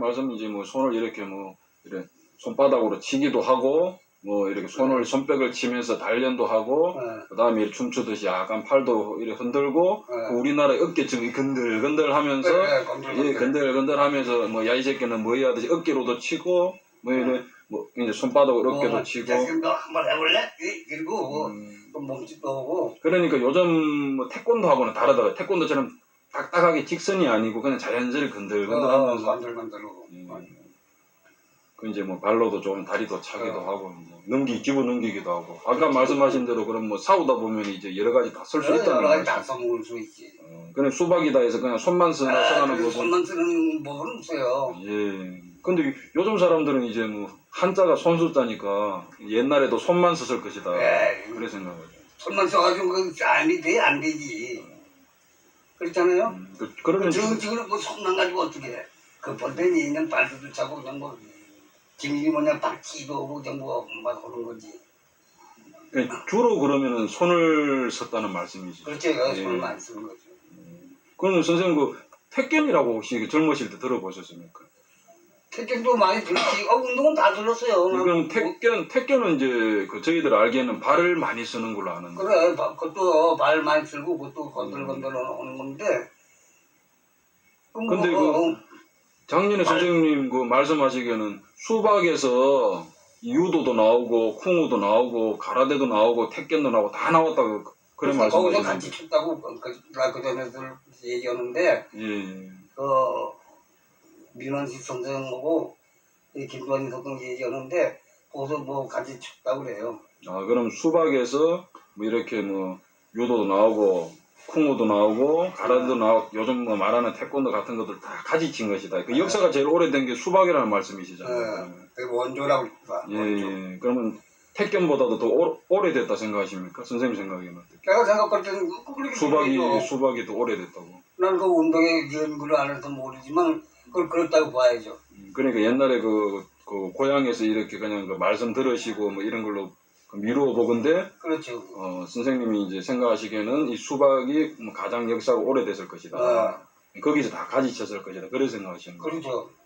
말씀 이제 뭐 손을 이렇게 뭐 이렇게 손바닥으로 치기도 하고 뭐 이렇게 손을 손뼉을 치면서 단련도 하고 예, 그다음에 춤추듯이 약간 팔도 이렇게 흔들고 예. 그 우리나라의 어깨춤이 건들건들하면서 예, 건들건들. 예, 건들건들하면서 뭐 야 이 새끼는 뭐야 하듯이 어깨로도 치고 뭐 이래 뭐 이제 손바닥으로 어깨도 어, 치고 너 한번 해볼래? 이- 그리고 음, 또 몸짓도 하고 그러니까 요즘 뭐 태권도하고는 다르더라고요. 태권도처럼 딱딱하게 직선이 아니고 그냥 자연스레 건들건들하면서 건들건들하고 음, 그 이제 뭐 발로도 좀 다리도 차기도 어. 하고 뭐 넘기 집어 넘기기도 하고 아까 말씀하신 대로 그럼 뭐 싸우다 보면 이제 여러 가지 다 쓸수 여러 있다는 가지. 다 써먹을 수 있지 어, 그냥 수박이다 해서 그냥 손만 쓰나 아, 써가는 거고. 손만 쓰는 법은 없어요 예. 근데 요즘 사람들은 이제 뭐 한자가 손수자니까 옛날에도 손만 썼을 것이다. 예. 그래 생각하죠. 손만 써가지고 그 안이 돼? 안 되지 그렇잖아요 음, 그, 그러면 지금 지금 뭐 손만 가지고 어떻게 해? 그 본전이 있는 발도 차고 그냥 뭐 지민이 뭐냐 박치도 오고 그냥 뭐막 그런 거지 그 주로 그러면은 손을 썼다는 말씀이죠. 그렇죠 예. 손만 쓰는 거죠 그러면 선생님 그 택견이라고 혹시 그 젊으실 때 들어보셨습니까? 태권도 많이 들었지 어 운동은 다 들었어요 그럼 택견 택견은 이제 그 저희들 알기에는 발을 많이 쓰는 걸로 아는데. 그래, 바- 그것도 발 많이 들고 그것도 건들건들 하는 건데. 그럼 근데 뭐, 그- 어, 작년에 선생님 그 말씀하시기에는 수박에서 유도도 나오고 쿵우도 나오고 가라데도 나오고 택견도 나오고 다 나왔다고 그- 그런 거기서 말씀하시는데. 같이 춥다고 그, 그, 나 그전에들 얘기하는데 예, 예. 그 민원식 선생하고 이 김도환이 선생 얘기하는데 거기서 뭐 같이 춥다고 그래요. 아 그럼 수박에서 뭐 이렇게 뭐 유도도 나오고 쿵우도 나오고 가라데도 나오고 요즘 뭐 말하는 태권도 같은 것들 다 가지 친 것이다. 그 역사가 제일 오래된 게 수박이라는 말씀이시잖아요. 그 원조라고 그러더라. 예, 원조. 예. 그러면 택견보다도 더 오, 오래됐다 생각하십니까? 선생님 생각에는 어떻게? 내가 생각할 때는 그- 수박이. 수박이 더 오래됐다고. 나는 그 운동에 연구를 안 해서 모르지만 그걸 그렇다고 봐야죠. 음, 그러니까 옛날에 그, 그 고향에서 이렇게 그냥 그 말씀 들으시고 뭐 이런 걸로 그 미루어 보건데 그렇죠. 어, 선생님이 이제 생각하시기에는 이 수박이 뭐 가장 역사가 오래됐을 것이다. 아. 거기서 다 가지쳤을 것이다. 그런 생각하시는 거예요. 그렇죠.